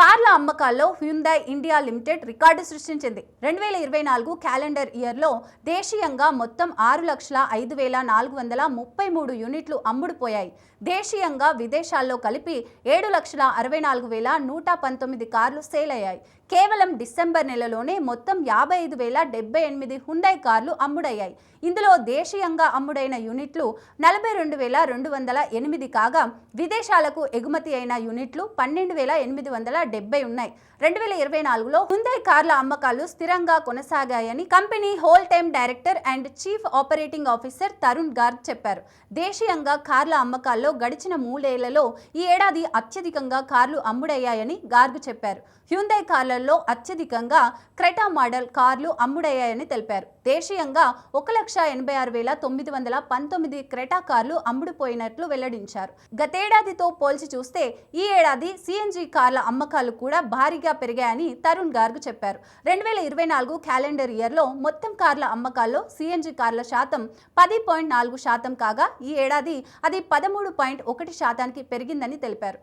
కార్ల అమ్మకాల్లో Hyundai India limited record సృష్టించింది. రెండు వేల ఇరవై నాలుగు క్యాలెండర్ ఇయర్లో దేశీయంగా మొత్తం ఆరు లక్షల ఐదు వేల నాలుగు వందల ముప్పై మూడు యూనిట్లు అమ్ముడుపోయాయి దేశీయంగా విదేశాల్లో కలిపి ఏడు లక్షల అరవై నాలుగు వేల నూట పంతొమ్మిది కార్లు సేల్ అయ్యాయి. కేవలం డిసెంబర్ నెలలోనే మొత్తం యాభై ఐదు వేల డెబ్బై ఎనిమిది హుండై కార్లు అమ్ముడయ్యాయి. ఇందులో దేశీయంగా అమ్ముడైన యూనిట్లు నలభై రెండు వేల రెండు వందల ఎనిమిది కాగా విదేశాలకు ఎగుమతి అయిన యూనిట్లు పన్నెండు వేల ఎనిమిది వందల డెబ్బై ఉన్నాయి. రెండు వేల ఇరవై నాలుగులో హుందై కార్ల అమ్మకాలు స్థిరంగా కొనసాగాయని company whole time director and chief operating officer Tarun Garg చెప్పారు. దేశీయంగా కార్ల అమ్మకాల్లో గడిచిన మూడేళ్ళలో ఈ ఏడాది అత్యధికంగా కార్లు అమ్ముడయ్యాయని గార్గ్ చెప్పారు. హ్యుందై కార్లలో అత్యధికంగా క్రెటా మోడల్ కార్లు అమ్ముడయ్యాయని తెలిపారు. దేశీయంగా ఒక లక్ష ఎనభై ఆరు వేల తొమ్మిది వందల పంతొమ్మిది క్రెటా కార్లు అమ్ముడుపోయినట్లు వెల్లడించారు. గతేడాదితో పోల్చి చూస్తే ఈ ఏడాది సిఎన్జి కార్ల అమ్మకాలు కూడా భారీగా పెరిగాయని తరుణ్ గార్గ్ చెప్పారు. రెండు వేల ఇరవై నాలుగు క్యాలెండర్ ఇయర్లో మొత్తం కార్ల అమ్మకాల్లో సిఎన్జి కార్ల శాతం పది పాయింట్ నాలుగు శాతం కాగా ఈ ఏడాది అది పదమూడు పాయింట్ ఒకటి శాతానికి పెరిగిందని తెలిపారు.